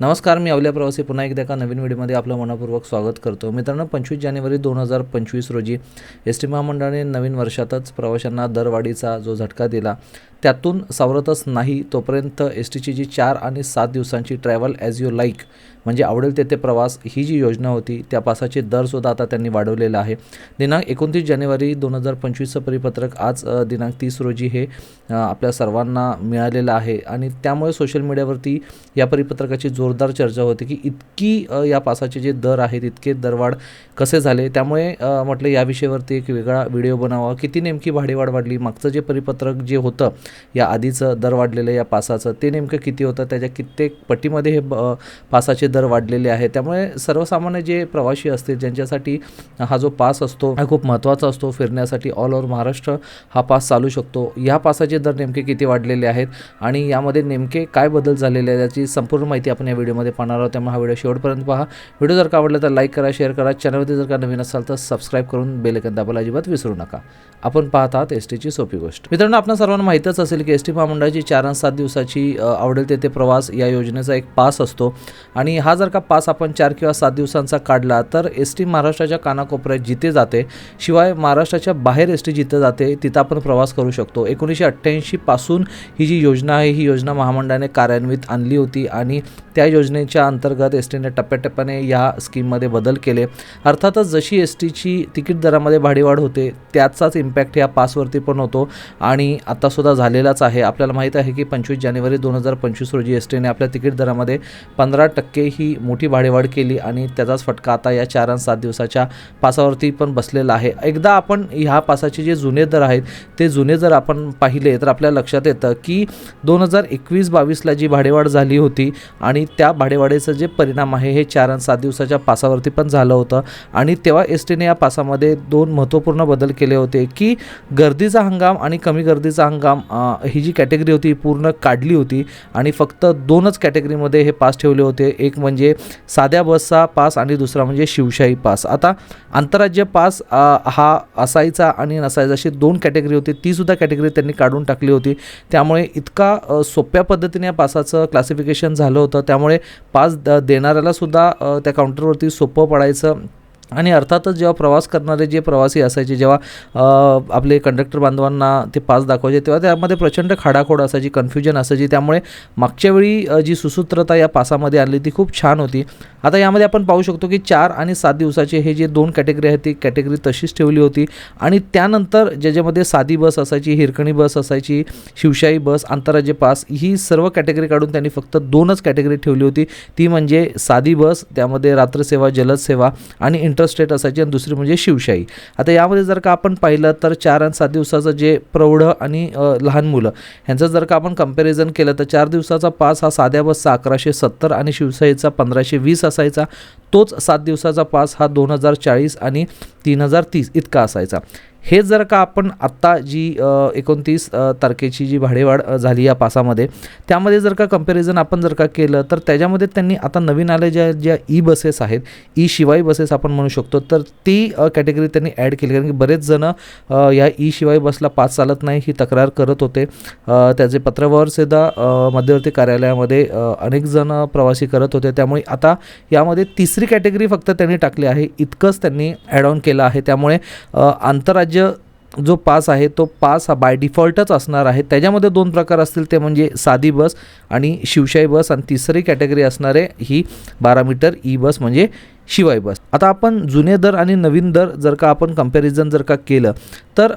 नमस्कार मी अवल्या प्रवासी पुन्हा एकदा एका नवीन व्हिडिओमध्ये आपलं मनपूर्वक स्वागत करतो. मित्रांनो पंचवीस जानेवारी दोन हजार पंचवीस रोजी एस टी महामंडळाने नवीन वर्षातच प्रवाशांना दरवाढीचा जो झटका दिला त्यातून सावरतच नाही तोपर्यंत एस टीची जी चार आणि सात दिवसांची ट्रॅव्हल ॲज यू लाईक म्हणजे आवडेल तेथे प्रवास ही जी योजना होती त्या पासाचे दरसुद्धा आता त्यांनी वाढवलेला आहे. दिनांक एकोणतीस जानेवारी दोन हजार पंचवीसचं परिपत्रक आज दिनांक तीस रोजी हे आपल्या सर्वांना मिळालेलं आहे. आणि त्यामुळे सोशल मीडियावरती या परिपत्रकाची जो जोरदार चर्चा होती की इतकी या पासाचे जे दर आहेत इतके दरवाढ कसे झाले? त्यामुळे म्हटलं या विषयावरती एक वेगळा व्हिडिओ बनावा. किती नेमकी भाडेवाढ वाढली? मागचं जे परिपत्रक जे होतं या आधीचं दर वाढलेलं या पासाचं ते नेमकं किती होतं? त्याच्या कित्येक पटीमध्ये हे ब- पासाचे दर वाढलेले आहेत. त्यामुळे सर्वसामान्य जे प्रवासी असतील ज्यांच्यासाठी हा जो पास असतो हा खूप महत्त्वाचा असतो फिरण्यासाठी ऑल ओव्हर महाराष्ट्र हा पास चालू शकतो. या पासाचे दर नेमके किती वाढलेले आहेत? आणि यामध्ये नेमके काय बदल झालेले आहेत? याची संपूर्ण माहिती आपण या व्हिडिओमध्ये पाहणार आहोत त्यामुळे हा व्हिडिओ शेवटपर्यंत पहा. व्हिडिओ जर का आवडला तर लाईक करा शेअर करा. चॅनलमध्ये जर का नवीन असाल तर सबस्क्राईब करून बेलेकन दाबायला अजिबात विसरू नका. आपण पाहत आहात एस टीची सोपी गोष्ट. मित्रांनो आपल्या सर्वांना माहीतच असेल की एस टी महामंडळाची चार आणि सात दिवसाची आवडेल तेथे प्रवास या योजनेचा एक पास असतो. आणि हा जर का पास आपण चार किंवा सात दिवसांचा काढला तर एस टी महाराष्ट्राच्या कानाकोपऱ्यात जिथे जाते शिवाय महाराष्ट्राच्या बाहेर एस टी जिथं जाते तिथं आपण प्रवास करू शकतो. एकोणीसशे अठ्ठ्याऐंशी पासून ही जी योजना आहे ही योजना महामंडळाने कार्यान्वित आणली होती आणि त्या या योजनेच्या अंतर्गत एस टीने टप्प्याटप्प्याने या स्कीममध्ये बदल केले. अर्थातच जशी एस टीची तिकीट दरामध्ये भाडेवाढ होते त्याचाच इम्पॅक्ट या पासवरती पण होतो. आणि आत्तासुद्धा झालेलाच आहे. आपल्याला माहीत आहे की पंचवीस जानेवारी दोन हजार पंचवीस रोजी एस टीने आपल्या तिकीट दरामध्ये पंधरा टक्के ही मोठी भाडेवाढ केली आणि त्याचाच फटका आता या चार आणि सात दिवसाच्या पासावरती पण बसलेला आहे. एकदा आपण ह्या पासाचे जे जुने दर आहेत ते जुने जर आपण पाहिले तर आपल्या लक्षात येतं की दोन हजार एकवीस बावीसला जी भाडेवाढ झाली होती आणि त्या भाडेवाढीचं जे परिणाम आहे हे चार आणि सात दिवसाच्या पासावरती पण झालं होतं. आणि तेव्हा एस टीने या पासामध्ये दोन महत्त्वपूर्ण बदल केले होते की गर्दीचा हंगाम आणि कमी गर्दीचा हंगाम ही जी कॅटेगरी होती पूर्ण काढली होती. आणि फक्त दोनच कॅटेगरीमध्ये हे पास ठेवले होते. एक म्हणजे साध्या बसचा पास आणि दुसरा म्हणजे शिवशाही पास. आता आंतरराज्य पास हा असायचा आणि नसायचा अशी दोन कॅटेगरी होती. तीसुद्धा कॅटेगरी त्यांनी काढून टाकली होती. त्यामुळे इतका सोप्या पद्धतीने या पासाचं क्लासिफिकेशन झालं होतं. त्यामुळे पास द देणाऱ्याला सुद्धा त्या काउंटरवरती सोपं पडायचं. आणि अर्थातच जेव्हा प्रवास करणारे जे प्रवासी असायचे जेव्हा आपले कंडक्टर बांधवांना ते पास दाखवायचे तेव्हा त्यामध्ये प्रचंड खाडाखोड असायची कन्फ्युजन असायची. त्यामुळे मागच्या वेळी जी सुसूत्रता या पासामध्ये आणली ती खूप छान होती. आता यामध्ये आपण पाहू शकतो की चार आणि सात दिवसाचे हे जे दोन कॅटेगरी आहेत ती कॅटेगरी तशीच ठेवली होती. आणि त्यानंतर ज्याच्यामध्ये साधी बस असायची हिरकणी बस असायची शिवशाही बस आंतरराज्य पास ही सर्व कॅटेगरी काढून त्यांनी फक्त दोनच कॅटेगरी ठेवली होती. ती म्हणजे साधी बस त्यामध्ये रात्रसेवा जलद सेवा आणि इंटरस्टेट असायची आणि दुसरी म्हणजे शिवशाही. आता यामध्ये जर का आपण पाहिलं तर चार आणि सात दिवसाचं जे प्रौढ आणि लहान मुलं ह्यांचं जर का आपण कंपॅरिझन केलं तर चार दिवसाचा पास हा साध्या बसचा अकराशे सत्तर आणि शिवशाहीचा पंधराशे वीस असायचा. तोच सात दिवसाचा पास हा दोन हजार चाळीस आणि तीन हजार तीस इतका असायचा. हे जर का आपण आत्ता जी एकोणतीस तारखेची जी भाडेवाढ झाली या पासामध्ये त्यामध्ये जर का कंपॅरिझन आपण जर का केलं तर त्याच्यामध्ये त्यांनी आता नवीन आले ज्या ज्या ई बसेस आहेत ई शिवाय बसेस आपण म्हणू शकतो तर ती कॅटेगरी त्यांनी ॲड केली. कारण की बरेच जणं या ई शिवाय बसला पास चालत नाही ही तक्रार करत होते. त्याचे पत्रव्यवहार सुद्धा मध्यवर्ती कार्यालयामध्ये अनेक जण प्रवासी करत होते. त्यामुळे आता यामध्ये तिसरी कॅटेगरी फक्त त्यांनी टाकली आहे. इतकंच त्यांनी ॲड ऑन केलं आहे. त्यामुळे आंतरराज्य राज्य जो पास आहे तो पास हा बाय डिफॉल्टच असणार आहे. त्याच्यामध्ये दोन प्रकार असतील ते म्हणजे साधी बस आणि शिवशाही बस आणि तिसरी कॅटेगरी असणारे ही बारा मीटर ई e बस म्हणजे शिवाय बस. आता आपण जुने दर आणि नवीन दर जर का आपण कंपॅरिझन जर का केलं तर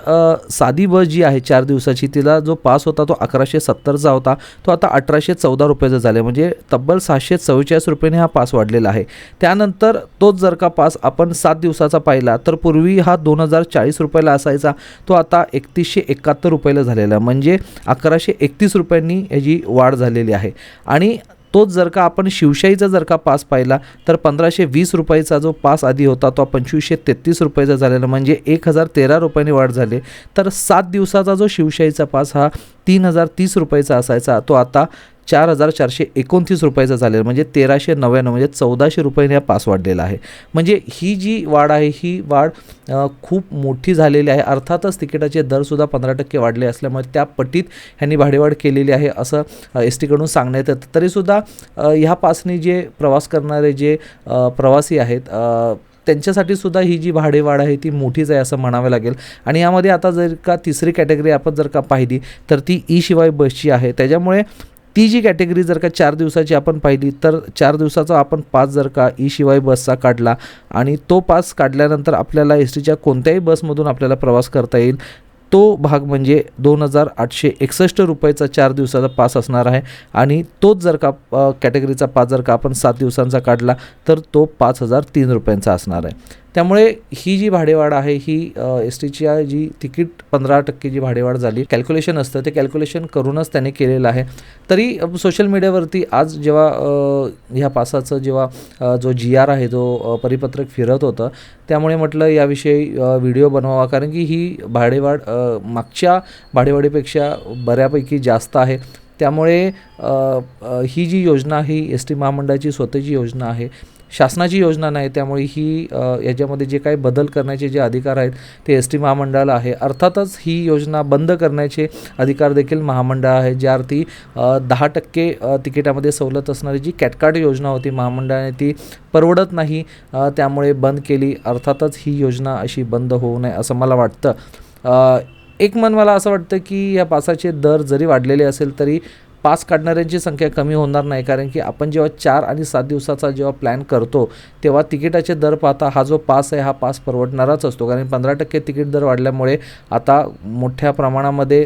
साधी बस जी आहे चार दिवसाची तिला जो पास होता तो अकराशे सत्तरचा होता. तो आता अठराशे चौदा रुपयाचा झाला म्हणजे तब्बल सहाशे चव्वेचाळीस रुपयाने हा पास वाढलेला आहे. त्यानंतर तोच जर का पास आपण सात दिवसाचा पाहिला तर पूर्वी हा दोन हजार चाळीस रुपयाला असायचा. तो आता एकतीसशे एकाहत्तर रुपयाला झालेला आहे. म्हणजे अकराशे एकतीस रुपयांनी याची वाढ झालेली आहे. आणि तोच जर का आपण शिवशाहीचा जर का पास पाहिला तर पंधराशे वीस रुपयाचा जो पास आधी होता तो पंचवीसशे तेहतीस रुपयाचा झालेला म्हणजे एक हजार तेरा रुपयाने वाढ झाली. तर सात दिवसाचा जो शिवशाहीचा पास हा तीन हजार तीस रुपयाचा असायचा. तो आता चार हजार चारशे एकोणतीस रुपयाचा झालेला म्हणजे तेराशे नव्याण्णव म्हणजे चौदाशे रुपयाने हा पास वाढलेला आहे. म्हणजे ही जी वाढ आहे ही वाढ खूप मोठी झालेली आहे. अर्थातच तिकिटाचे दरसुद्धा पंधरा टक्के वाढले असल्यामुळे त्या पटीत ह्यांनी भाडेवाढ केलेली आहे असं एस टीकडून सांगण्यात येतं. तरीसुद्धा ह्या पासने जे प्रवास करणारे जे प्रवासी आहेत त्यांच्यासाठी सुद्धा ही जी भाडेवाढ आहे ती मोठीच आहे असं म्हणावं लागेल. आणि यामध्ये आता जर का तिसरी कॅटेगरी आपण जर का पाहिली तर ती ई शिवाय बसची आहे. त्याच्यामुळे ती जी कॅटेगरी जर का चार दिवसाची आपण पाहिली तर चार दिवसाचा आपण पास जर का ई शिवाय बसचा काढला आणि तो पास काढल्यानंतर आपल्याला एस टीच्या कोणत्याही बसमधून आपल्याला प्रवास करता येईल तो भाग म्हणजे दोन हजार आठशे एकसष्ट रुपयाचा चार दिवसाचा पास असणार आहे आणि तोच जर का कॅटेगरीचा पास जर का आपण सात दिवसांचा काढला तर तो पाच हजार तीन रुपयांचा असणार आहे. त्यामुळे ही जी भाडेवाढ आहे ही एस टीची जी तिकीट पंधरा टक्के जी भाडेवाढ झाली कॅल्क्युलेशन असतं ते कॅल्क्युलेशन करूनच त्याने केलेलं आहे. तरी सोशल मीडियावरती आज जेव्हा ह्या पासाचं जेव्हा जो जी आर आहे जो परिपत्रक फिरत होतं त्यामुळे म्हटलं याविषयी व्हिडिओ बनवावा कारण की ही भाडेवाढ मागच्या भाडेवाढीपेक्षा बऱ्यापैकी जास्त आहे. त्यामुळे ही जी योजना ही एस टी महामंडळाची स्वतःची योजना आहे शासनाची योजना नाही त्यामुळे ही याच्यामध्ये जे काही बदल करण्याचे जे अधिकार आहेत ते एस टी महामंडळाला आहे. अर्थातच ही योजना बंद करण्याचे अधिकार देखील महामंडळ आहे ज्या अर्थी दहा टक्के तिकिटामध्ये सवलत असणारी जी कॅटकाट योजना होती महामंडळाने ती परवडत नाही त्यामुळे बंद केली. अर्थातच ही योजना अशी बंद होऊ नये असं मला वाटतं. एक मन मला असं वाटतं की या पासाचे दर जरी वाढलेले असेल तरी पास काढणाऱ्यांची संख्या कमी होणार नाही कारण की आपण जेव्हा चार आणि सात दिवसाचा जेव्हा प्लॅन करतो तेव्हा तिकिटाचे दर पाहता हा जो पास आहे हा पास परवडणाराच असतो. कारण पंधरा टक्के तिकीट दर वाढल्यामुळे आता मोठ्या प्रमाणामध्ये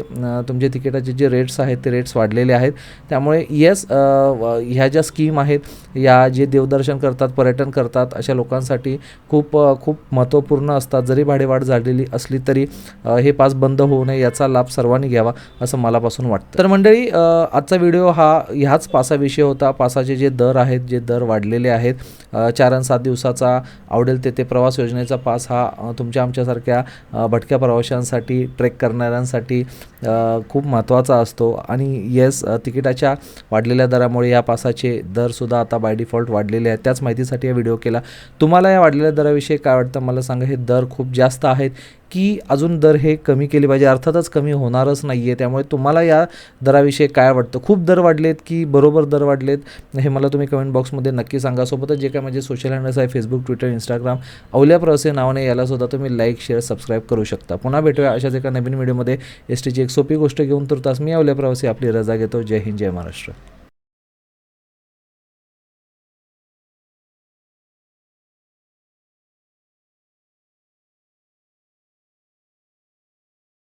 तुमचे तिकिटाचे जे रेट्स आहेत ते रेट्स वाढलेले आहेत. त्यामुळे येस ह्या ज्या स्कीम आहेत या जे देवदर्शन करतात पर्यटन करतात अशा लोकांसाठी खूप खूप महत्त्वपूर्ण असतात. जरी भाडेवाढ झालेली असली तरी हे पास बंद होऊ नये याचा लाभ सर्वांनी घ्यावा असं मलापासून वाटतं. तर मंडळी आजचा व्हिडिओ हा ह्याच पासाविषयी होता. पासाचे जे दर आहेत जे दर वाढलेले आहेत चार आणि सात दिवसाचा आवडेल तेथे प्रवास योजनेचा पास हा तुमच्या आमच्यासारख्या भटक्या प्रवाशांसाठी ट्रेक करणाऱ्यांसाठी खूप महत्त्वाचा असतो. आणि येस तिकिटाच्या वाढलेल्या दरामुळे या पासाचे दरसुद्धा आता बाय डिफॉल्ट वाढलेले आहेत. त्याच माहितीसाठी हा व्हिडिओ केला. तुम्हाला या वाढलेल्या दराविषयी काय वाटतं? मला सांगा. हे दर खूप जास्त आहेत. की अजून दर हे कमी केले पाहिजे. अर्थातच कमी होणारच नाही आहे त्यामुळे तुम्हाला या दराविषयी काय वाटतं? खूप दर वाढलेत की बरोबर दर वाढलेत? हे मला तुम्ही कमेंट बॉक्समध्ये नक्की सांगा. सोबतच जे काय माझे सोशल हँडल्स आहे Facebook Twitter Instagram Avalya Pravasi नावाने याला सुद्धा तुम्ही लाईक शेअर सबस्क्राईब करू शकता. पुन्हा भेटूया अशाच एका नवीन व्हिडिओमध्ये एस टीची एक सोपी गोष्ट घेऊन तुरतास मी अवल्या प्रवासी आपली रजा घेतो. जय हिंद जय महाराष्ट्र.